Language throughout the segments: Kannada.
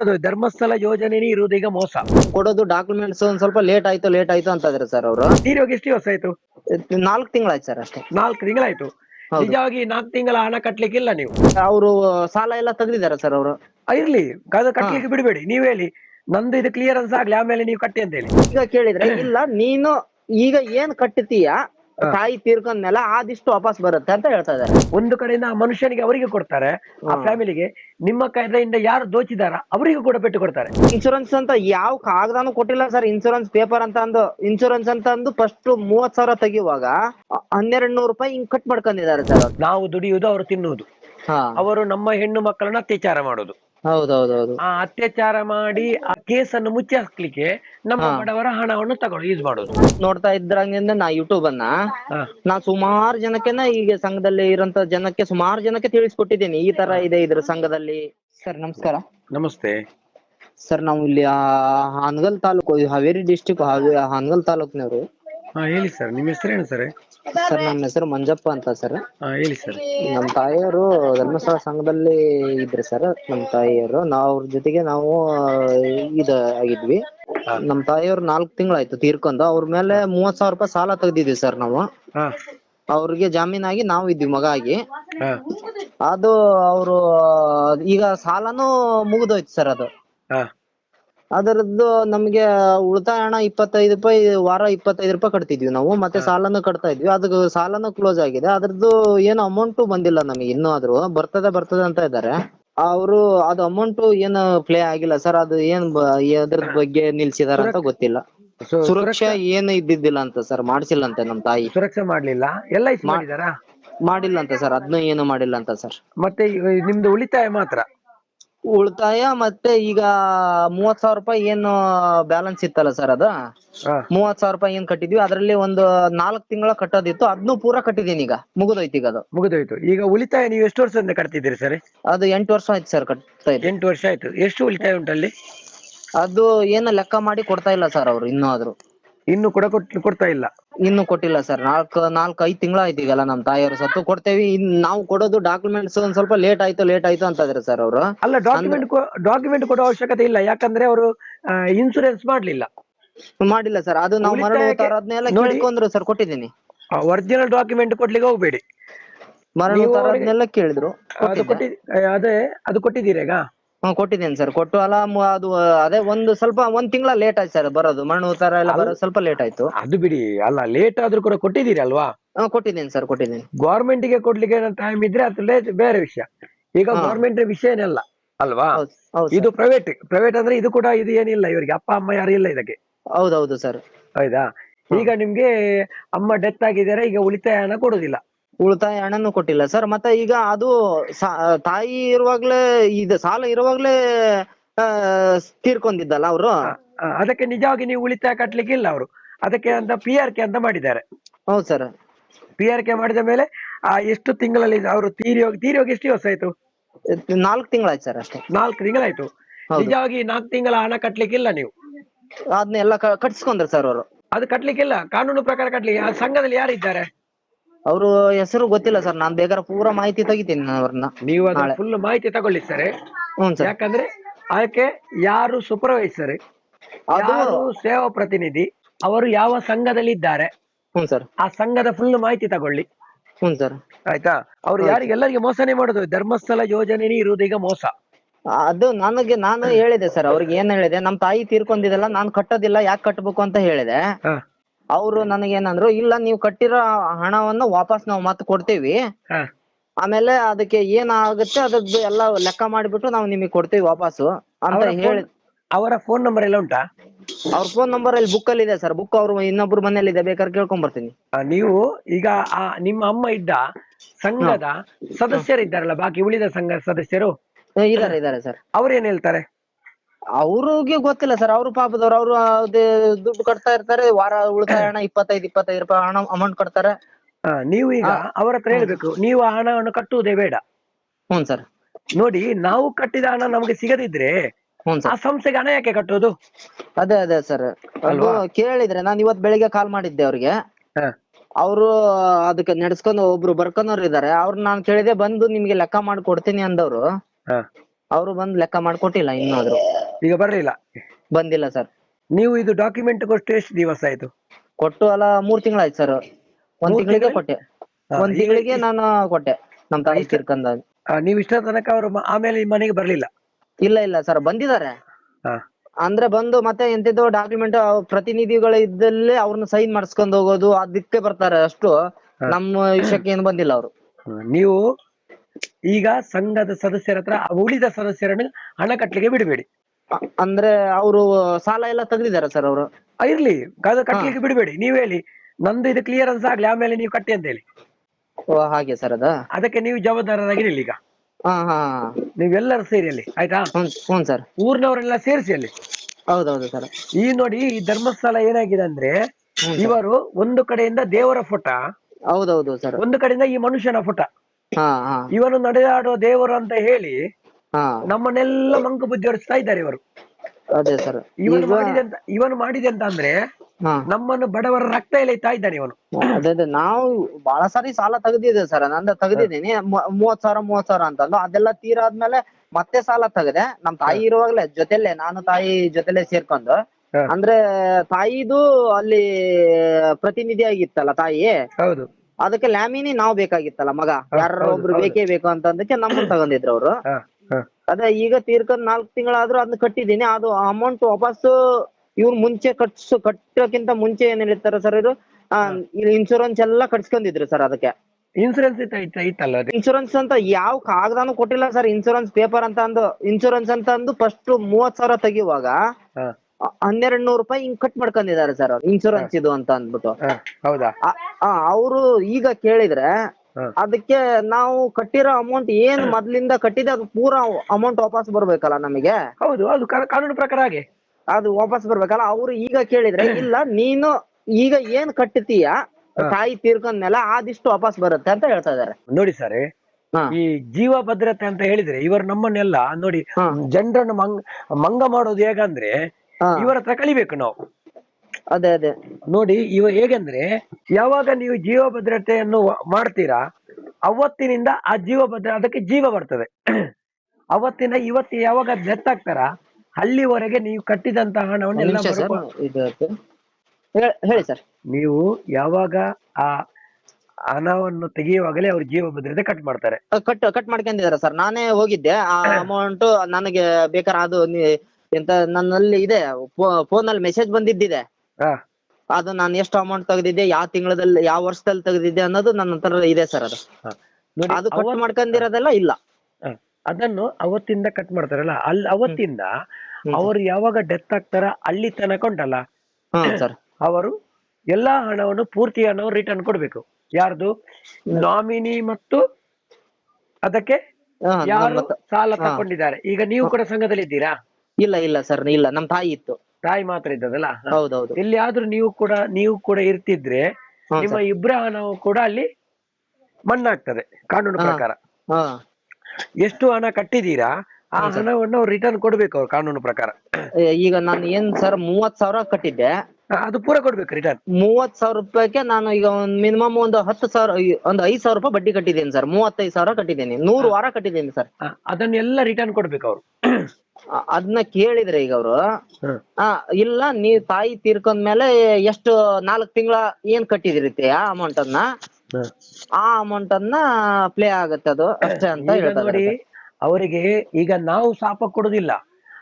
ಅದು ಧರ್ಮಸ್ಥಳ ಯೋಜನೆ ಇರುವುದು ಈಗ ಮೋಸ. ಕೊಡೋದು ಡಾಕ್ಯುಮೆಂಟ್ಸ್ ಒಂದ್ ಸ್ವಲ್ಪ ಲೇಟ್ ಆಯ್ತು ಲೇಟ್ ಆಯ್ತು ಅಂತ ಇದಾರೆ ಸರ್ ಅವರು. ನೀರೋಗಿ ಎಷ್ಟು ವರ್ಷ ಆಯ್ತು? ನಾಲ್ಕು ತಿಂಗಳಾಯ್ತು ಸರ್ ಅಷ್ಟೇ. ನಾಲ್ಕು ತಿಂಗಳಾಯ್ತು. ಹೌದು. ನಿಜವಾಗಿ ನಾಲ್ಕು ತಿಂಗಳ ಹಣ ಕಟ್ಲಿಕ್ಕಿಲ್ಲ ನೀವು. ಅವರು ಸಾಲ ಎಲ್ಲ ತೆಗ್ದಿದ್ದಾರೆ ಸರ್ ಅವರು. ಆ, ಇರ್ಲಿ. ಅದು ಕಟ್ಲಿಕ್ಕೆ ಬಿಡಬೇಡಿ. ನೀವು ಹೇಳಿ. ನಂದು ಇದು ಕ್ಲಿಯರೆನ್ಸ್ ಆಗ್ಲಿ ಆಮೇಲೆ ನೀವು ಕಟ್ಟಿ ಅಂತ ಹೇಳಿ. ಈಗ ಕೇಳಿದ್ರೆ ಇಲ್ಲ ನೀನು ಈಗ ಏನ್ ಕಟ್ಟಿತೀಯ ತಾಯಿ ತೀರ್ಕೊಂಡ್ಮೇಲೆ ಆದಿಷ್ಟು ವಾಪಸ್ ಬರುತ್ತೆ ಅಂತ ಹೇಳ್ತಾ ಇದಾರೆ ಒಂದು ಕಡೆಯಿಂದ ಆ ಮನುಷ್ಯನಿಗೆ ಅವರಿಗೆ ಕೊಡ್ತಾರೆ ಆ ಫ್ಯಾಮಿಲಿಗೆ. ನಿಮ್ಮ ಕಡೆಯಿಂದ ಯಾರು ದೋಚಿದಾರ ಅವರಿಗೂ ಕೂಡ ಪೆಟ್ಟು ಕೊಡ್ತಾರೆ ಇನ್ಶೂರೆನ್ಸ್ ಅಂತ ಯಾವ ಕಾಗದಾನು ಕೊಟ್ಟಿಲ್ಲ ಸರ್ ಇನ್ಶೂರೆನ್ಸ್ ಪೇಪರ್ ಅಂತ ಅಂದು ಇನ್ಶೂರೆನ್ಸ್ ಅಂತ ಅಂದು ಫಸ್ಟ್ ಮೂವತ್ ಸಾವಿರ ತೆಗಿಯುವಾಗ ಹನ್ನೆರಡು ನೂರು ರೂಪಾಯಿ ಹಿಂಗ್ ಕಟ್ ಮಾಡ್ಕೊಂಡಿದ್ದಾರೆ ಸರ್ ನಾವು ದುಡಿಯುವುದು ಅವರು ತಿನ್ನುವುದು. ಅವರು ನಮ್ಮ ಹೆಣ್ಣು ಮಕ್ಕಳನ್ನ ಅತ್ಯಾಚಾರ ಮಾಡೋದು. ಹೌದೌದೌದು. ಆ ಅತ್ಯಾಚಾರ ಮಾಡಿ ಆ ಕೇಸನ್ನು ಮುಚ್ಚಿ ಹಾಕ್ಲಿಕ್ಕೆ ನಮ್ಮ ಬಡವರ ಹಣವನ್ನು ತಗೊಂಡು ಯೂಸ್ ಮಾಡೋದು. ನೋಡ್ತಾ ಇದ್ರಂಗಿಂದ ನಾ ಯೂಟ್ಯೂಬ್ ಅನ್ನ ಹಾ. ನಾ ಸುಮಾರು ಜನಕ್ಕೆನ ಈಗ ಸಂಘದಲ್ಲಿ ಇರೋಂತ ಜನಕ್ಕೆ ಸುಮಾರು ಜನಕ್ಕೆ ತಿಳಿಸ್ಕೊಟ್ಟಿದ್ದೀನಿ. ಈ ತರ ಇದೆ ಇದ್ರ ಸಂಘದಲ್ಲಿ. ಸರ್ ನಮಸ್ಕಾರ. ನಮಸ್ತೆ. ಸರ್ ನಾವು ಇಲ್ಲಿ ಆ, ಹಾನಗಲ್ ತಾಲೂಕು ಹಾವೇರಿ ಡಿಸ್ಟಿಕ್ ಹಾನಗಲ್ ತಾಲೂಕ್ನವರು. ಹಾ ಹೇಳಿ ಸರ್ ನಿಮ್ಮ ಹೆಸರೇನು ಸರ್? ಸರ್ ನಮ್ಮ ಹೆಸರು ಮಂಜಪ್ಪ ಅಂತ ಸರ್. ಹಾ ಹೇಳಿ ಸರ್. ನಮ್ಮ ತಾಯಿಯವರು ಧರ್ಮಸ್ಥಳ ಸಂಘದಲ್ಲಿ ಇದ್ರು ಸರ್ ನಮ್ಮ ತಾಯಿಯವರು. ನಾವು ಅವ್ರ ಜೊತೆಗೆ ನಾವು ಇದ ಆಗಿದ್ವಿ. ನಮ್ಮ ತಾಯಿಯವ್ರು ನಾಲ್ಕು ತಿಂಗಳಾಯ್ತು ತೀರ್ಕೊಂಡು. ಅವ್ರ ಮೇಲೆ ಮೂವತ್ ಸಾವಿರ ರೂಪಾಯಿ ಸಾಲ ತೆಗ್ದಿದ್ವಿ ಸರ್ ನಾವು. ಅವ್ರಿಗೆ ಜಾಮೀನ್ ಆಗಿ ನಾವು ಇದ್ವಿ ಮಗ ಆಗಿ. ಹಾ. ಅದು ಅವರು ಈಗ ಸಾಲನು ಮುಗಿದೋಯ್ತು ಸರ್ ಅದು. ಹಾ. ಅದರದ್ದು ನಮ್ಗೆ ಉಳಿತಾಯ ಹಣ ಇಪ್ಪತ್ತೈದು ರೂಪಾಯಿ ವಾರ ಇಪ್ಪತ್ತೈದು ರೂಪಾಯಿ ಕಟ್ತಿದ್ವಿ ನಾವು ಮತ್ತೆ ಸಾಲನು ಕಟ್ತಾ ಇದ್ವಿ. ಅದಕ್ಕೆ ಸಾಲನು ಕ್ಲೋಸ್ ಆಗಿದೆ. ಅದ್ರದ್ದು ಏನು ಅಮೌಂಟ್ ಬಂದಿಲ್ಲ ನಮಗೆ ಇನ್ನೂ ಆದ್ರೂ. ಬರ್ತದೆ ಬರ್ತದೆ ಅಂತ ಇದ್ದಾರೆ. ಅವರು ಅದು ಅಮೌಂಟ್ ಏನು ಪ್ಲೇ ಆಗಿಲ್ಲ ಸರ್. ಅದು ಏನ್ ಅದ್ರದ್ ಬಗ್ಗೆ ನಿಲ್ಸಿದಾರ ಅಂತ ಗೊತ್ತಿಲ್ಲ. ಸುರಕ್ಷಾ ಏನು ಇದ್ದಿದ್ದಿಲ್ಲ ಅಂತ ಸರ್. ಮಾಡ್ಸಿಲ್ಲ ಅಂತ ನಮ್ ತಾಯಿ. ಸುರಕ್ಷೆ ಮಾಡ್ಲಿಲ್ಲ. ಎಲ್ಲ ಮಾಡಿದಾರ? ಮಾಡಿಲ್ಲ ಅಂತ ಸರ್. ಅದನ್ನ ಏನು ಮಾಡಿಲ್ಲ ಅಂತ ಸರ್. ಮತ್ತೆ ನಿಮ್ದು ಉಳಿತಾಯ ಮಾತ್ರ? ಉಳಿತಾಯ ಮತ್ತೆ ಈಗ ಮೂವತ್ ಸಾವಿರ ರೂಪಾಯಿ ಏನು ಬ್ಯಾಲೆನ್ಸ್ ಇತ್ತಲ್ಲ ಸರ್ ಅದು? ಹಾ. ಮೂವತ್ ಸಾವಿರ ರೂಪಾಯಿ ಏನ್ ಕಟ್ಟಿದ್ವಿ? ಅದ್ರಲ್ಲಿ ಒಂದು ನಾಲ್ಕ್ ತಿಂಗಳ ಕಟ್ಟೋದಿತ್ತು. ಅದನ್ನು ಪೂರ ಕಟ್ಟಿದೀನಿ ಈಗ. ಮುಗಿದೋಯ್ತು ಈಗ ಅದು. ಮುಗಿದೋಯ್ತು. ಈಗ ಉಳಿತಾಯ ನೀವು ಎಷ್ಟು ವರ್ಷದಿಂದ ಕಟ್ತಿದ್ದೀರಿ ಸರ್ ಅದು ಎಂಟು ವರ್ಷ ಆಯ್ತು ಸರ್ ಕಟ್ತಾ ಇದೆ. ಎಂಟು ವರ್ಷ ಆಯ್ತು. ಎಷ್ಟು ಉಳಿತಾಯ ಉಂಟಲ್ಲಿ? ಅದು ಏನು ಲೆಕ್ಕ ಮಾಡಿ ಕೊಡ್ತಾ ಇಲ್ಲ ಸರ್ ಅವ್ರು ಇನ್ನೂ ಆದ್ರೂ ಇನ್ನು ಕೂಡ ಕೊಟ್ ಕೊಡ್ತಾ ಇಲ್ಲ. ಇನ್ನು ಕೊಟ್ಟಿಲ್ಲ ಸರ್. ನಾಲ್ಕು ನಾಲ್ಕು ಐದು ತಿಂಗಳ ಆಯ್ತು ಈಗಲ್ಲ ನಮ್ ತಾಯಿಯವರು ಸತ್ತು. ಕೊಡ್ತೇವೆ. ಇನ್ ನಾವು ಕೊಡೋದು ಡಾಕ್ಯುಮೆಂಟ್ಸ್ ಒಂದ್ ಸ್ವಲ್ಪ ಲೇಟ್ ಆಯ್ತು ಲೇಟ್ ಆಯ್ತು ಅಂತ ಇದ್ರೆ ಸರ್ ಅವರು. ಅಲ್ಲ ಡಾಕ್ಯುಮೆಂಟ್ ಡಾಕ್ಯುಮೆಂಟ್ ಕೊಡೋ ಅವಶ್ಯಕತೆ ಇಲ್ಲ. ಯಾಕಂದ್ರೆ ಅವರು ಇನ್ಸೂರೆನ್ಸ್ ಮಾಡ್ಲಿಲ್ಲ. ಮಾಡಿಲ್ಲ ಸರ್. ಅದು ನಾವು ಮರಣ ಉಳಿತಾಯಕ್ಕೆ- ಉತ್ತಾರ ಅದನ್ನೆಲ್ಲ ನೋಡಿ. ಕೇಳ್ಕೊಂಡ್ರು ಸರ್ ಕೊಟ್ಟಿದ್ದೀನಿ. ಒರಿಜಿನಲ್ ಡಾಕ್ಯುಮೆಂಟ್ ಕೊಡ್ಲಿಕ್ಕೆ ಹೋಗ್ಬೇಡಿ. ಮರಣ ನೀವು ಉತ್ತಾರ ಅವ್ರಿಗೆ- ಅದನ್ನೆಲ್ಲ ಕೇಳಿದ್ರು ಅದು ಕೊಟ್ಟಿ ಅದೇ ಅದು ಕೊಟ್ಟಿದ್ದೀರಾ ಈಗ ಹ್ಮ್ ಕೊಟ್ಟಿದ್ದೇನೆ ಸರ್ ಕೊಟ್ಟು ಅಲ್ಲ ಅದು ಅದೇ ಒಂದು ಸ್ವಲ್ಪ ಒಂದ್ ತಿಂಗಳ ಲೇಟ್ ಆಯ್ತು ಸರ್ ಬರೋದು. ಮಣ್ಣು ತರ ಎಲ್ಲ ಬರೋದು ಸ್ವಲ್ಪ ಲೇಟ್ ಆಯ್ತು. ಅದು ಬಿಡಿ. ಅಲ್ಲ ಲೇಟ್ ಆದ್ರೂ ಕೂಡ ಕೊಟ್ಟಿದ್ದೀರಿ ಅಲ್ವಾ? ಹಾ ಕೊಟ್ಟಿದ್ದೇನೆ ಸರ್ ಕೊಟ್ಟಿದ್ದೇನೆ. ಗೌರ್ಮೆಂಟ್ಗೆ ಕೊಡ್ಲಿಕ್ಕೆ ಟೈಮ್ ಇದ್ರೆ ಅದು ಲೇಟ್ ಬೇರೆ ವಿಷಯ. ಈಗ ಗೌರ್ಮೆಂಟ್ ವಿಷಯನೆಲ್ಲ ಅಲ್ವಾ? ಇದು ಪ್ರೈವೇಟ್ ಪ್ರೈವೇಟ್ ಅಂದ್ರೆ ಇದು ಕೂಡ ಇದು ಏನಿಲ್ಲ ಇವರಿಗೆ ಅಪ್ಪ ಅಮ್ಮ ಯಾರು ಇಲ್ಲ ಇದಕ್ಕೆ. ಹೌದೌದು ಸರ್ ಹೌದಾ? ಈಗ ನಿಮ್ಗೆ ಅಮ್ಮ ಡೆತ್ ಆಗಿದ್ದಾರೆ ಈಗ ಉಳಿತಾಯನ ಕೊಡುದಿಲ್ಲ. ಉಳಿತಾಯ ಹಣನು ಕೊಟ್ಟಿಲ್ಲ. ಸರ್ ಮತ್ತೆ ಈಗ ಅದು ಸಾ- ತಾಯಿ ಇರುವಾಗ್ಲೇ ಇದು ಸಾಲ ಇರುವಾಗ್ಲೇ ಆ, ತೀರ್ಕೊಂಡಿದ್ದಲ್ಲ ಅವರು? ಅದಕ್ಕೆ ನಿಜವಾಗಿ ನೀವು ಉಳಿತಾಯ ಕಟ್ಲಿಕ್ಕೆ ಇಲ್ಲ ಅವರು. ಅದಕ್ಕೆ ಅಂತ ಪಿ ಆರ್ ಕೆ ಅಂತ ಮಾಡಿದ್ದಾರೆ. ಹೌದು ಸರ್. ಪಿ ಆರ್ ಕೆ ಮಾಡಿದ ಮೇಲೆ ಆ ಎಷ್ಟು ತಿಂಗಳಲ್ಲಿ ಅವರು ತೀರಿ ಹೋಗಿ ತೀರಿ ಹೋಗಿ ಎಷ್ಟು ದಿವಸ ಆಯ್ತು? ನಾಲ್ಕು ತಿಂಗಳಾಯ್ತು ಸರ್ ಅಷ್ಟೇ. ನಾಲ್ಕು ತಿಂಗಳಾಯ್ತು. ನಿಜವಾಗಿ ನಾಲ್ಕು ತಿಂಗಳ ಹಣ ಕಟ್ಲಿಕ್ಕಿಲ್ಲ ನೀವು. ಅದನ್ನೆಲ್ಲ ಕಟ್ಸ್ಕೊಂಡ್ರೆ ಸರ್ ಅವರು. ಅದು ಕಟ್ಲಿಕ್ಕಿಲ್ಲ ಕಾನೂನು ಪ್ರಕಾರ ಕಟ್ಲಿಕ್ಕೆ ಆ ಸಂಘದಲ್ಲಿ ಯಾರಿದ್ದಾರೆ? ಅವರು ಹೆಸರು ಗೊತ್ತಿಲ್ಲ ಸರ್ ನಾನ್ ಬೇಕಾದ್ರೆ ಪೂರ ಮಾಹಿತಿ ತೆಗಿತೀನಿ ನಾನು ಅವ್ರನ್ನ. ನೀವು ಅದನ್ನ ನಾಳೆ. ಫುಲ್ ಮಾಹಿತಿ ತಗೊಳ್ಳಿ ಸರ್. ಹ್ಞೂ ಸರ್. ಯಾಕಂದ್ರೆ ಅದಕ್ಕೆ ಯಾರು ಸೂಪರ್ವೈಸರ್ ಅದು ಯಾರು ಸೇವಾ ಪ್ರತಿನಿಧಿ ಅವರು ಯಾವ ಸಂಘದಲ್ಲಿ ಇದ್ದಾರೆ ಹ್ಞೂ ಸರ್. ಆ ಸಂಘದ ಫುಲ್ ಮಾಹಿತಿ ತಗೊಳ್ಳಿ. ಹ್ಞೂ ಸರ್. ಆಯ್ತಾ? ಅವ್ರು ಯಾರಿಗೆ ಎಲ್ಲರಿಗೆ ಮೋಸನೇ ಮಾಡೋದು ಧರ್ಮಸ್ಥಳ ಯೋಜನೆ ಇರುವುದು ಈಗ ಮೋಸ. ಅದು ನನಗೆ ನಾನು ಹೇಳಿದೆ ಸರ್ ಅವ್ರಿಗೆ ಏನ್ ಹೇಳಿದೆ ನಮ್ ತಾಯಿ ತೀರ್ಕೊಂಡಿದ್ದಲ್ಲ ನಾನು ಕಟ್ಟೋದಿಲ್ಲ ಯಾಕೆ ಕಟ್ಟಬೇಕು ಅಂತ ಹೇಳಿದೆ. ಹ, ಅವರು ನನಗೇನಂದ್ರು ಇಲ್ಲ ನೀವು ಕಟ್ಟಿರೋ ಹಣವನ್ನು ವಾಪಸ್ ನಾವು ಮತ್ತೆ ಕೊಡ್ತೀವಿ. ಹ. ಆಮೇಲೆ ಅದಕ್ಕೆ ಏನಾಗುತ್ತೆ ಅದ್ರದ್ದು ಎಲ್ಲ ಲೆಕ್ಕ ಮಾಡಿಬಿಟ್ಟು ನಾವು ನಿಮಗೆ ಕೊಡ್ತೀವಿ ವಾಪಸ್ಸು. ಅಂತ ಅವರ ಹೇಳಿ phone- ಅವರ ಫೋನ್ ನಂಬರ್ ಎಲ್ಲ ಉಂಟಾ? ಅವ್ರ ಫೋನ್ ನಂಬರ್ ಅಲ್ಲಿ ಬುಕ್ ಅಲ್ಲಿ ಇದೆ ಸರ್. ಬುಕ್ ಅವ್ರು ಇನ್ನೊಬ್ರು ಮನೆಯಲ್ಲಿ ಇದೆ. ಬೇಕಾದ್ರೆ ಕೇಳ್ಕೊಂಡ್ ಬರ್ತೀನಿ ಆ, ನೀವು ಈಗ ಆ ನಿಮ್ಮ ಅಮ್ಮ ಇದ್ದ ಸಂಘದ ಸದಸ್ಯರಿದ್ದಾರಲ್ಲ ಬಾಕಿ ಉಳಿದ ಸಂಘ ಸದಸ್ಯರು? ಇದಾರೆ ಇದಾರೆ ಸರ್. ಅವ್ರೇನ್ ಹೇಳ್ತಾರೆ? ಅವ್ರಿಗೆ ಗೊತ್ತಿಲ್ಲ ಸರ್ ಅವ್ರು ಪಾಪದವ್ರು ಅವರು ದುಡ್ಡು ಕಟ್ತಾ ಇರ್ತಾರೆ ವಾರ ಉಳಿತಾಯ ಹಣ ಇಪ್ಪತ್ತೈದು ಇಪ್ಪತ್ತೈದು ರೂಪಾಯಿ ಹಣ ಅಮೌಂಟ್ ಕಟ್ತಾರೆ. ಆ, ನೀವು ಈಗ ಅವರ ಹತ್ರ ಹೇಳ್ಬೇಕು. ನೀವು ಆ ಹಣವನ್ನು ಕಟ್ಟುವುದೇ ಬೇಡ. ಹ್ಞೂ ಸರ್ ನೋಡಿ ನಾವು ಕಟ್ಟಿದ ಹಣ ನಮಗೆ ಸಿಗದಿದ್ರೆ ಹ್ಞೂ ಆ ಸರ್ ಸಂಸ್ಥೆಗೆ ಹಣ ಯಾಕೆ ಕಟ್ಟೋದು ಅದೇ ಅದೇ ಸರ್ ಕೇಳಿದ್ರೆ ನಾನು ಇವತ್ ಬೆಳಿಗ್ಗೆ ಕಾಲ್ ಮಾಡಿದ್ದೆ ಅವ್ರಿಗೆ. ಹ, ಅವರು ಅದಕ್ಕೆ ನಡೆಸ್ಕೊಂಡು ಒಬ್ರು ಬರ್ಕೊಂಡವ್ರು ಇದಾರೆ ಅವ್ರು ನಾನು ಕೇಳಿದೆ ಬಂದು ನಿಮ್ಗೆ ಲೆಕ್ಕ ಮಾಡಿ ಕೊಡ್ತೀನಿ ಅಂದವ್ರು. ಅವ್ರು ಅವರು ಬಂದ್ ಲೆಕ್ಕ ಮಾಡ್ಕೊಟ್ಟಿಲ್ಲ ಇನ್ನಾದ್ರು. ಈಗ ಬರ್ಲಿಲ್ಲ? ಬಂದಿಲ್ಲ ಸರ್. ನೀವು ಇದು ಡಾಕ್ಯುಮೆಂಟ್ ಕೊಟ್ಟು ಎಷ್ಟು ದಿವಸ ಆಯ್ತು? ಕೊಟ್ಟು ಅಲ್ಲ ಮೂರ್ ತಿಂಗಳಾಯ್ತು ಸರ್. ಒಂದ್ ಮೂರ್ ತಿಂಗಳಿಗೆ ತಿಂಗ್ಳು? ಕೊಟ್ಟೆ. ಒಂದ್ ತಿಂಗಳಿಗೆ ನಾನು ಕೊಟ್ಟೆ. ನಮ್ ತಾಯಿ ತಿರ್ಕಂದ ಆ, ನೀವು ಇಷ್ಟ ತನಕ ಅವರು ಆಮೇಲೆ ನಿಮ್ಮ ಮನೆಗೆ ಬರ್ಲಿಲ್ಲ? ಇಲ್ಲ ಇಲ್ಲ ಸರ್ ಬಂದಿದ್ದಾರೆ. ಹಾ. ಅಂದ್ರೆ ಬಂದು ಮತ್ತೆ ಎಂತಿದ್ದು ಡಾಕ್ಯುಮೆಂಟ್ ಪ್ರತಿನಿಧಿಗಳು ಇದ್ದಲ್ಲಿ ಅವ್ರನ್ನ ಸೈನ್ ಮಾಡಿಸ್ಕೊಂಡು ಹೋಗೋದು ಅದಕ್ಕೆ ಬರ್ತಾರೆ ಅಷ್ಟು. ನಮ್ಮ ವಿಷಯಕ್ಕೆ ಏನು ಬಂದಿಲ್ಲ ಅವರು. ಹ್ಮ್. ನೀವು ಈಗ ಸಂಘದ ಸದಸ್ಯರ ಹತ್ರ ಉಳಿದ ಸದಸ್ಯರನ್ನು ಹಣ ಕಟ್ಟಲಿಕ್ಕೆ ಬಿಡಬೇಡಿ. ಅಂದ್ರೆ ಅವರು ಸಾಲ ಎಲ್ಲ ತೆಗ್ದಿದ್ದಾರೆ ಸರ್ ಅವರು. ಇರ್ಲಿ. ಅದು ಕಟ್ಲಿಕ್ಕೆ ಬಿಡಬೇಡಿ. ನೀವು ಹೇಳಿ. ನಂದು ಇದು ಕ್ಲಿಯರೆನ್ಸ್ ಆಗ್ಲಿ ಆಮೇಲೆ ನೀವು ಕಟ್ಟಿ ಅಂತ ಹೇಳಿ. ಓ ಹಾಗೆ ಸರ್ ಅದ? ಅದಕ್ಕೆ ನೀವು ಜವಾಬ್ದಾರರಾಗಿರಲಿ ಈಗ. ಹಾ ಹಾ ನೀವೆಲ್ಲರೂ ಸೇರಿ ಅಲ್ಲಿ. ಆಯ್ತಾ? ಹ್ಞೂ ಸರ್. ಊರ್ನವರೆಲ್ಲ ಸೇರಿಸಿ ಅಲ್ಲಿ. ಹೌದೌದು ಸರ್. ಈ ನೋಡಿ ಈ ಧರ್ಮಸ್ಥಳ ಏನಾಗಿದೆ ಅಂದ್ರೆ ಇವರು ಒಂದು ಕಡೆಯಿಂದ ದೇವರ ಫೋಟ ಹೌದೌದು ಸರ್. ಒಂದು ಕಡೆಯಿಂದ ಈ ಮನುಷ್ಯನ ಫೋಟ. ಹಾ ಹಾ. ಇವನು ನಡೆದಾಡುವ ದೇವರು ಅಂತ ಹೇಳಿ ನಮ್ಮನ್ನೆಲ್ಲ ಮಂಕು ಬುದ್ಧಿ ಹೊರಿಸ್ತಾ ಇದ್ದಾರೆ ಇವರು. ಅದೇ ಸರ್. ಇವನು ಮಾಡಿದೆ ಅಂತ ಇವನು ಮಾಡಿದೆ ಅಂತ ಅಂದ್ರೆ ನಮ್ಮನ್ನು ಬಡವರ ರಕ್ತ ಎಳೆಯುತ್ತಾ ಇದ್ದಾನೆ ಇವನು. ಅದೇ ಅದೇ. ನಾವು ಬಹಳ ಸಾರಿ ಸಾಲ ತೆಗ್ದಿದೆ ಸರ್. ನಂದ ತೆಗ್ದಿದ್ದೀನಿ. ಮೂವತ್ ಸಾವಿರ ಮೂವತ್ ಸಾವಿರ ಅಂತಂದು. ಅದೆಲ್ಲ ತೀರಾದ್ಮೇಲೆ ಮತ್ತೆ ಸಾಲ ತೆಗ್ದೆ. ನಮ್ ತಾಯಿ ಇರುವಾಗ್ಲೇ ಜೊತೆಲೆ ನಾನು ತಾಯಿ ಜೊತೆಲೆ ಸೇರ್ಕೊಂಡು. ಅಂದ್ರೆ ತಾಯಿದು ಅಲ್ಲಿ ಪ್ರತಿನಿಧಿ ಆಗಿತ್ತಲ್ಲ ತಾಯಿ? ಹೌದು. ಅದಕ್ಕೆ ಲ್ಯಾಮಿನಿ ನಾವ್ ಬೇಕಾಗಿತ್ತಲ್ಲ ಮಗ? ಯಾರು ಒಬ್ರು ಬೇಕೇ ಬೇಕು ಅಂತಂದಕ್ಕೆ ನಮ್ಮನ್ನು ತಗೊಂಡಿದ್ರು ಅವ್ರು. ಅದೇ ಈಗ ತೀರ್ಕೊಂಡ್ ನಾಲ್ಕು ತಿಂಗಳಾದ್ರೂ ಅದನ್ನ ಕಟ್ಟಿದೀನಿ ಅದು ಅಮೌಂಟ್ ವಾಪಸ್ ಇವ್ರು ಮುಂಚೆ ಕಟ್ಸು ಕಟ್ಟೋಕ್ಕಿಂತ ಮುಂಚೆ ಏನ್ ಹೇಳ್ತಾರೆ ಸರ್ ಇದು? ಇನ್ಶೂರೆನ್ಸ್ ಎಲ್ಲಾ ಕಟ್ಸ್ಕೊಂಡಿದ್ರು ಸರ್ ಅದಕ್ಕೆ. ಇನ್ಶೂರೆನ್ಸ್ ಅದೇ? ಇನ್ಶೂರೆನ್ಸ್ ಅಂತ ಯಾವ ಕಾಗದಾನು ಕೊಟ್ಟಿಲ್ಲ ಸರ್. ಇನ್ಶೂರೆನ್ಸ್ ಪೇಪರ್ ಅಂತ ಅಂದು ಇನ್ಶೂರೆನ್ಸ್ ಅಂತ ಅಂದು ಫಸ್ಟ್ ಮೂವತ್ ಸಾವಿರ ತೆಗಿಯುವಾಗ ಹನ್ನೆರಡ್ ನೂರು ರೂಪಾಯಿ ಹಿಂಗ್ ಕಟ್ ಮಾಡ್ಕೊಂಡಿದ್ದಾರೆ ಸರ್ ಇನ್ಶೂರೆನ್ಸ್ ಇದು ಅಂತ ಅಂದ್ಬಿಟ್ಟು. ಹೌದಾ? ಅವರು ಈಗ ಕೇಳಿದ್ರೆ. ಅದಕ್ಕೆ ನಾವು ಕಟ್ಟಿರೋ ಅಮೌಂಟ್ ಏನ್ ಮೊದ್ಲಿಂದ ಕಟ್ಟಿದೆ ಅದು ಪೂರಾ ಅಮೌಂಟ್ ವಾಪಸ್ ಬರ್ಬೇಕಲ್ಲ ನಮಗೆ? ಹೌದು ಅದು ಕಾನೂನು ಪ್ರಕಾರ ಹಾಗೆ. ಅದು ವಾಪಸ್ ಬರ್ಬೇಕಲ್ಲ ಅವ್ರು ಈಗ ಕೇಳಿದ್ರೆ ಇಲ್ಲ ನೀನು ಈಗ ಏನ್ ಕಟ್ಟತೀಯ ತಾಯಿ ತೀರ್ಕೊಂಡ್ಮೇಲೆ ಆದಿಷ್ಟು ವಾಪಸ್ ಬರುತ್ತೆ ಅಂತ ಹೇಳ್ತಾ ಇದಾರೆ ನೋಡಿ ಸರ್ ಈ ಜೀವ ಭದ್ರತೆ ಅಂತ ಹೇಳಿದ್ರೆ ಇವರು ನಮ್ಮನ್ನೆಲ್ಲ ನೋಡಿ. ಜನರನ್ನು ಮಂಗ ಮಂಗ ಮಾಡೋದು ಹೇಗಂದ್ರೆ ಇವರ ಹತ್ರ ಕಲಿಬೇಕು ನಾವು. ಅದೇ ಅದೇ. ನೋಡಿ ಇವ ಹೇಗಂದ್ರೆ ಯಾವಾಗ ನೀವು ಜೀವ ಭದ್ರತೆಯನ್ನು ಮಾಡ್ತೀರಾ ಅವತ್ತಿನಿಂದ ಆ ಜೀವ ಭದ್ರ ಅದಕ್ಕೆ ಜೀವ ಬರ್ತದೆ. ಅವತ್ತಿನ ಇವತ್ತು ಯಾವಾಗ ಡೆತ್ ಆಗ್ತಾರ ಅಲ್ಲಿವರೆಗೆ ನೀವು ಕಟ್ಟಿದಂತ ಹಣವನ್ನು ಹೇಳಿ ಸರ್. ನೀವು ಯಾವಾಗ ಆ ಹಣವನ್ನು ತೆಗೆಯುವಾಗಲೇ ಅವ್ರ ಜೀವ ಭದ್ರತೆ ಕಟ್ ಮಾಡ್ತಾರೆ. ಕಟ್ ಕಟ್ ಮಾಡ್ಕೊಂಡಿದ್ದಾರೆ ಸರ್. ನಾನೇ ಹೋಗಿದ್ದೆ. ಆ ಅಮೌಂಟ್ ನನಗೆ ಬೇಕಾರ ಅದು ಎಂತ ನನ್ನಲ್ಲಿ ಇದೆ. ಫೋನ್ ಅಲ್ಲಿ ಮೆಸೇಜ್ ಬಂದಿದ್ದಿದೆ. ಅದು ನಾನು ಎಷ್ಟು ಅಮೌಂಟ್ ತೆಗೆದಿದ್ದೆ ಯಾವ ತಿಂಗಳಲ್ಲಿ ಯಾವ ವರ್ಷದಲ್ಲಿ ತೆಗೆದಿದ್ದೆ ಅನ್ನೋದು ನನ್ನ ಹತ್ರ ಇದೆ ಸರ್ ಅದು. ನೋಡಿ ಅದು ಕಟ್ ಮಾಡ್ಕೊಂಡಿರೋದೆಲ್ಲ ಇಲ್ಲ. ಹ. ಅದನ್ನು ಅವತ್ತಿಂದ ಕಟ್ ಮಾಡ್ತಾರಲ್ಲ ಅಲ್ಲಿ ಅವತ್ತಿಂದ. ಅವರು ಯಾವಾಗ ಡೆತ್ ಆಗ್ತಾರ ಅಲ್ಲಿ ತನಕ ಉಂಟಲ್ಲ. ಹಾ ಸರ್. ಅವರು ಎಲ್ಲಾ ಹಣವನ್ನು ಪೂರ್ತಿ ಹಣವನ್ನು ರಿಟರ್ನ್ ಕೊಡ್ಬೇಕು. ಯಾರ್ದು? ನಾಮಿನಿ ಮತ್ತು ಅದಕ್ಕೆ ಹಾ, ಯಾರು ಸಾಲ ತಗೊಂಡಿದ್ದಾರೆ ಈಗ ನೀವು ಕೂಡ ಸಂಘದಲ್ಲಿ ಇದ್ದೀರಾ ಇಲ್ಲ ಇಲ್ಲ ಸರ್ ಇಲ್ಲ. ನಮ್ ತಾಯಿ ಇತ್ತು. ತಾಯಿ ಮಾತ್ರ ಇದ್ದದಲ್ಲ. ಹೌದೌದು. ಇಲ್ಲಿ ಆದ್ರೂ ನೀವು ಕೂಡ ನೀವು ಕೂಡ ಇರ್ತಿದ್ರೆ ನಿಮ್ಮ ಇಬ್ರಾಹನವು ಕೂಡ ಅಲ್ಲಿ ಮಣ್ಣಾಗ್ತದೆ ಕಾನೂನು ಪ್ರಕಾರ. ಹಾ. ಎಷ್ಟು ಹಣ ಕಟ್ಟಿದೀರಾ ಆ ಹಣವನ್ನು ರಿಟರ್ನ್ ಕೊಡ್ಬೇಕು ಅವ್ರು ಕಾನೂನು ಪ್ರಕಾರ. ಈಗ ನಾನು ಏನ್ ಸರ್ ಮೂವತ್ ಸಾವಿರ ಕಟ್ಟಿದ್ದೆ. ಅದು ಪೂರ ಕೊಡ್ಬೇಕು ರಿಟರ್ನ್ ಮೂವತ್ ಸಾವಿರ ರೂಪಾಯಿಗೆ ನಾನು ಈಗ ಒಂದ್ ಮಿನಿಮಮ್ ಒಂದು ಹತ್ತು ಸಾವಿರ ಒಂದು ಐದ್ ಸಾವಿರ ರೂಪಾಯಿ ಬಡ್ಡಿ ಕಟ್ಟಿದ್ದೇನೆ ಸರ್. ಮೂವತ್ತೈದು ಸಾವಿರ ಕಟ್ಟಿದ್ದೇನೆ. ನೂರು ವಾರ ಕಟ್ಟಿದ್ದೇನೆ ಸರ್. ಅದನ್ನೆಲ್ಲ ರಿಟರ್ನ್ ಕೊಡ್ಬೇಕು ಅವ್ರು. ಅದನ್ನ ಕೇಳಿದ್ರೆ ಈಗ ಅವರು. ಆ ಇಲ್ಲ ನೀವ್ ತಾಯಿ ತೀರ್ಕೊಂಡ್ಮೇಲೆ ಎಷ್ಟು ನಾಲ್ಕ್ ತಿಂಗಳ ಏನ್ ಕಟ್ಟಿದಿರುತ್ತೆ ಆ ಅಮೌಂಟ್ ಅನ್ನ? ಆ ಅಮೌಂಟ್ ಅನ್ನ ಪ್ಲೇ ಆಗತ್ತೆ ಅದು ಅಷ್ಟೇ ಅಂತ ಹೇಳ್ತಾರೆ ನೋಡಿ ಅವರಿಗೆ ಈಗ ನಾವು ಶಾಪ ಕೊಡುದಿಲ್ಲ.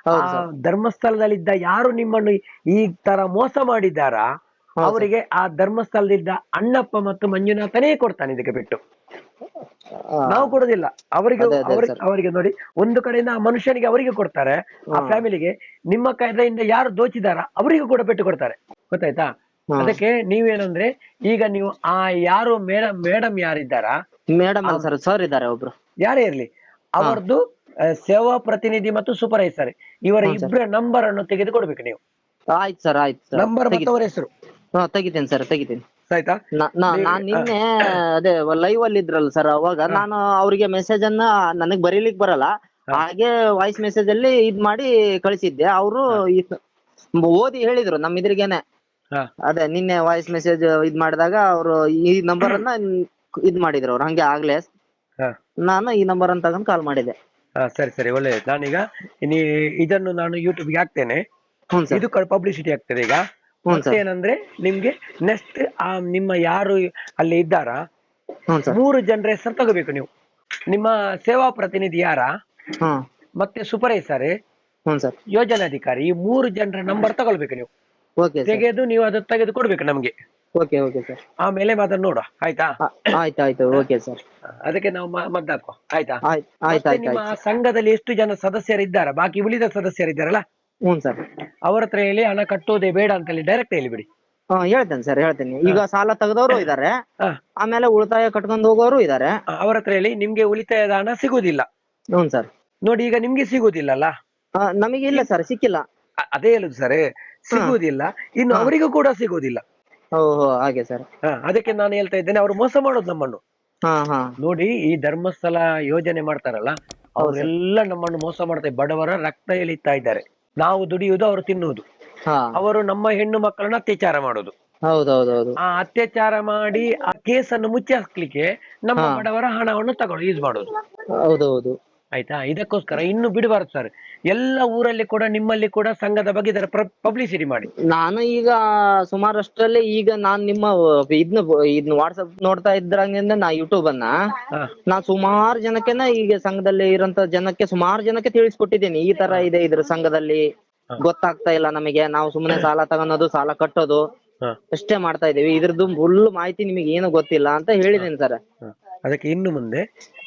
ಆ ಧರ್ಮಸ್ಥಳದಲ್ಲಿದ್ದ ಯಾರು ನಿಮ್ಮನ್ನು ಈ ತರ ಮೋಸ ಮಾಡಿದ್ದಾರಾ? ಅವರಿಗೆ ಆ ಧರ್ಮಸ್ಥಳದಿದ್ದ ಅಣ್ಣಪ್ಪ ಮತ್ತು ಮಂಜುನಾಥನೇ ಕೊಡ್ತಾನೆ ಇದಕ್ಕೆ ಬಿಟ್ಟು. ನಾವು ಕೊಡೋದಿಲ್ಲ. ಅವರಿಗೆ ಅವರಿಗೆ ನೋಡಿ ಒಂದು ಕಡೆಯಿಂದ ಆ ಮನುಷ್ಯನಿಗೆ ಅವರಿಗೆ ಕೊಡ್ತಾರೆ ಆ ಫ್ಯಾಮಿಲಿಗೆ ನಿಮ್ಮ ಕಡೆಯಿಂದ ಯಾರು ದೋಚಿದಾರ ಅವರಿಗೂ ಕೂಡ ಪೆಟ್ಟು ಕೊಡ್ತಾರೆ. ಗೊತ್ತಾಯ್ತಾ. ಅದಕ್ಕೆ ನೀವೇನಂದ್ರೆ ಈಗ ನೀವು ಆ ಯಾರು ಮೇಡಮ್ ಮೇಡಮ್ ಯಾರಿದ್ದಾರಾ ಮೇಡಮ್ ಅಲ್ಲ ಸರ್ ಸರ್ ಇದ್ದಾರೆ ಒಬ್ರು. ಯಾರೇ ಇರ್ಲಿ ಅವರದ್ದು ಸೇವಾ ಪ್ರತಿನಿಧಿ ಮತ್ತು ಸೂಪರ್ವೈಸರ್. ಇವರ ಇಬ್ಬರ ನಂಬರ್ ಅನ್ನು ತೆಗೆದುಕೊಡ್ಬೇಕು ನೀವು. ಆಯ್ತು ಸರ್ ಆಯ್ತು ನಂಬರ್ ಮತ್ತು ಅವರ ಹೆಸರು. ಹಾ ತೆಗಿತೇನೆ ಸರ್ ತೆಗಿತೀನಿ. ಆಯ್ತಾ ನಾನ್ ನಿನ್ನೆ ಅದೇ ಲೈವ್ ಅಲ್ಲಿ ಇದ್ರಲ್ಲ ಸರ್ ಅವಾಗ ನಾನು ಅವ್ರಿಗೆ ಮೆಸೇಜ್ ಅನ್ನ ನನಗ್ ಬರೀಲಿಕ್ ಬರಲ್ಲ. ಹಾಗೆ ವಾಯ್ಸ್ ಮೆಸೇಜ್ ಅಲ್ಲಿ ಇದ್ ಮಾಡಿ ಕಳಿಸಿದ್ದೆ. ಅವರು ಓದಿ ಹೇಳಿದ್ರು ನಮ್ ಇದ್ರಿಗೇನೆ. ಅದೇ ನಿನ್ನೆ ವಾಯ್ಸ್ ಮೆಸೇಜ್ ಇದ್ ಮಾಡಿದಾಗ ಅವರು ಈ ನಂಬರ್ ಅನ್ನ ಇದ್ ಮಾಡಿದ್ರು ಅವ್ರು. ಹಂಗೆ ಆಗ್ಲೇ. ನಾನು ಈ ನಂಬರ್ ಅನ್ನ ತಗೊಂಡ್ ಕಾಲ್ ಮಾಡಿದೆ. ಸರಿ ಸರಿ ಒಳ್ಳೆಯದು ನಾನೀಗ ಇದನ್ನು ನಾನು ಯೂಟ್ಯೂಬ್ಗೆ ಹಾಕ್ತೇನೆ. ಇದು ಪಬ್ಲಿಸಿಟಿ ಆಗ್ತದೆ ಈಗ. ಏನಂದ್ರೆ ನಿಮ್ಗೆ ನೆಕ್ಸ್ಟ್ ಆ ನಿಮ್ಮ ಯಾರು ಅಲ್ಲಿ ಇದ್ದಾರಾ? ಮೂರು ಜನರ ಹೆಸರು ತಗೋಬೇಕು ನೀವು. ನಿಮ್ಮ ಸೇವಾ ಪ್ರತಿನಿಧಿ ಯಾರ? ಮತ್ತೆ ಸೂಪರ್ವೈಸರ್? ಯೋಜನಾ ಸರ್. ಯೋಜನಾಧಿಕಾರಿ. ಈ ಮೂರು ಜನರ ನಂಬರ್ ತಗೊಳ್ಬೇಕು ನೀವು. ತೆಗೆದು ನೀವು ಅದು ತೆಗೆದು ಕೊಡ್ಬೇಕು ನಮ್ಗೆ. Okay okay sir. ಆಮೇಲೆ ಮಾತಾಡ್ ನೋಡುವ. ಆಯ್ತಾ? ಆಯ್ತು ಆಯ್ತು. Okay sir. ಅದಕ್ಕೆ ನಾವು ಮ- ಮದ್ದಾಕುವ ಆಯ್ತಾ? ಆಯ್ತು ಆಯ್ತು. ನಿಮ್ಮ ಸಂಘದಲ್ಲಿ ಎಷ್ಟು ಜನ ಸದಸ್ಯರಿದ್ದಾರ? ಬಾಕಿ ಉಳಿದ ಸದಸ್ಯರಿದ್ದಾರಲ್ಲ? ಹ್ಞೂ ಸರ್. ಅವ್ರ ಹತ್ರ ಹೇಳಿ ಹಣ ಕಟ್ಟೋದೇ ಬೇಡ ಅಂತ ಹೇಳಿ ಡೈರೆಕ್ಟ್ ಹೇಳಿಬಿಡಿ ಹಾ ಹೇಳ್ತೇನೆ ಸರ್ ಹೇಳ್ತೇನೆ. ಈಗ ಸಾಲ ತೆಗೆದವರು ಇದ್ದಾರೆ ಹಾ. ಆಮೇಲೆ ಉಳಿತಾಯ ಕಟ್ಕೊಂಡು ಹೋಗೋರು ಇದ್ದಾರೆ ಅವ್ರ ಹತ್ರ ಹೇಳಿ ನಿಮ್ಗೆ ಉಳಿತಾಯದ ಹಣ ಸಿಗುದಿಲ್ಲ. ಹ್ಞೂ ಸರ್. ನೋಡಿ ಈಗ ನಿಮ್ಗೆ ಸಿಗುದಿಲ್ಲಲ್ಲ? ನಮಗೆ ಇಲ್ಲ ಸರ್ ಸಿಕ್ಕಿಲ್ಲ. ಅ- ಅದೇ ಹೇಳುದು ಸರ್ ಸಿಗುವುದಿಲ್ಲ ಇನ್ನು ಅವರಿಗೂ ಕೂಡ ಸಿಗುವುದಿಲ್ಲ ಓಹೋ ಹಾಗೆ ಸರ್. ಹ, ಅದಕ್ಕೆ ನಾನು ಹೇಳ್ತಾ ಇದ್ದೇನೆ ಅವರು ಮೋಸ ಮಾಡೋದು ನಮ್ಮನ್ನು. ಹಾ ಹಾ. ನೋಡಿ ಈ ಧರ್ಮಸ್ಥಳ ಯೋಜನೆ ಮಾಡ್ತಾರಲ್ಲ ಅವರೆಲ್ಲ ನಮ್ಮನ್ನು ಮೋಸ ಮಾಡ್ತಾರೆ. ಬಡವರ ರಕ್ತ ಎಳಿತಾ ಇದ್ದಾರೆ. ನಾವು ದುಡಿಯುವುದು ಅವರು ತಿನ್ನುವುದು. ಅವರು ನಮ್ಮ ಹೆಣ್ಣು ಮಕ್ಕಳನ್ನ ಅತ್ಯಾಚಾರ ಮಾಡೋದು. ಹೌದೌದೌದು. ಆ ಅತ್ಯಾಚಾರ ಮಾಡಿ ಆ ಕೇಸನ್ನು ಮುಚ್ಚಿ ಹಾಕ್ಲಿಕ್ಕೆ ನಮ್ಮ ಬಡವರ ಹಣವನ್ನು ತಗೊಂಡು ಯೂಸ್ ಮಾಡೋದು. ಹೌದೌದು. ಆಯ್ತಾ? ಇದಕ್ಕೋಸ್ಕರ ಇನ್ನು ಬಿಡಬಾರ್ದು ಸರ್ ಎಲ್ಲ ಊರಲ್ಲಿ ಕೂಡ ನಿಮ್ಮಲ್ಲಿ ಕೂಡ ಸಂಘದ ಬಗ್ಗೆ ಇದರ ಪಬ್ಲಿಸಿಟಿ ಮಾಡಿ. ನಾನು ಈಗ ಸುಮಾರಷ್ಟರಲ್ಲಿ ಈಗ ನಾನು ನಿಮ್ಮ ಇದನ್ನ ಇದನ್ನ ವಾಟ್ಸಪ್ ನೋಡ್ತಾ ಇದ್ರಂಗಿಂದ ನಾ ಯೂಟ್ಯೂಬ್ ಅನ್ನ ನಾ ಸುಮಾರು ಜನಕ್ಕೆನ ಈಗ ಸಂಘದಲ್ಲಿ ಇರೋಂತ ಜನಕ್ಕೆ ಸುಮಾರು ಜನಕ್ಕೆ ತಿಳಿಸ್ಕೊಟ್ಟಿದ್ದೀನಿ. ಈ ತರ ಇದೆ ಇದ್ರ ಸಂಘದಲ್ಲಿ. ಗೊತ್ತಾಗ್ತಾ ಇಲ್ಲ ನಮಗೆ. ನಾವು ಸುಮ್ಮನೆ ಸಾಲ ತಗೊಳೋದು ಸಾಲ ಕಟ್ಟೋದು ಅಷ್ಟೇ ಮಾಡ್ತಾ ಇದೀವಿ ಇದ್ರದ್ದು ಫುಲ್ ಮಾಹಿತಿ ನಿಮಗೆ ಏನು ಗೊತ್ತಿಲ್ಲ ಅಂತ ಹೇಳಿದ್ದೀನಿ ಸರ್. ಅದಕ್ಕೆ ಇನ್ನು ಮುಂದೆ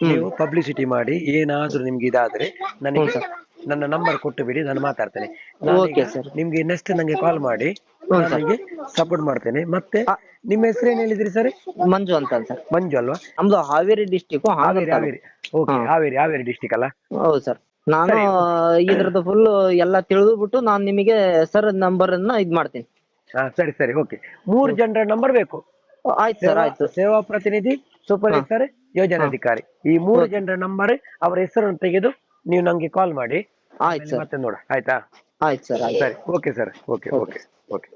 ನೀವು ಪಬ್ಲಿಸಿಟಿ ಮಾಡಿ ಏನಾದ್ರೂ ನಿಮ್ಗೆ ಇದಾದ್ರೆ ನನಗೆ ನನ್ನ ನಂಬರ್ ಕೊಟ್ಟು ಬಿಡಿ ನಾನು ಮಾತಾಡ್ತೇನೆ. Okay sir. ನಿಮ್ಗೆ ನೆಕ್ಸ್ಟ್ ನಂಗೆ ಕಾಲ್ ಮಾಡಿ ನನಗೆ ಸಪೋರ್ಟ್ ಮಾಡ್ತೇನೆ. ಮತ್ತೆ ನಿಮ್ಮ ಹೆಸರು ಏನ್ ಹೇಳಿದ್ರಿ ಸರ್ ಮಂಜು ಅಂತ ಸರ್ ಮಂಜು ಅಲ್ವಾ? ನಮ್ದು Haveri district Haveri Haveri. Okay Haveri Haveri district ಅಲ್ಲ? ಹೌದು ಸರ್ ನಾನು ಇದ್ರದ್ದು ಫುಲ್ ಎಲ್ಲ ತಿಳಿದ್ಬಿಟ್ಟು ನಾನು ನಿಮಗೆ ಸರ್ ನಂಬರ್ ಅನ್ನ ಇದ್ ಮಾಡ್ತೀನಿ. ಹಾ ಸರಿ ಸರಿ. ಓಕೆ ಮೂರು ಜನರ ನಂಬರ್ ಬೇಕು. ಆಯ್ತು ಸರ್ ಆಯ್ತು ಸೇವಾ ಪ್ರತಿನಿಧಿ ಸೂಪರ್ವೈಸರ್ ಯೋಜನಾಧಿಕಾರಿ ಈ ಮೂರು ಜನರ ನಂಬರ್ ಅವರ ಹೆಸರನ್ನು ತೆಗೆದು ನೀವು ನಂಗೆ ಕಾಲ್ ಮಾಡಿ. ಆಯ್ತು ಮತ್ತೆ ನೋಡ ಆಯ್ತಾ? ಆಯ್ತು ಸರ್ ಆಯ್ತು. ಸರಿ. Okay sir okay okay okay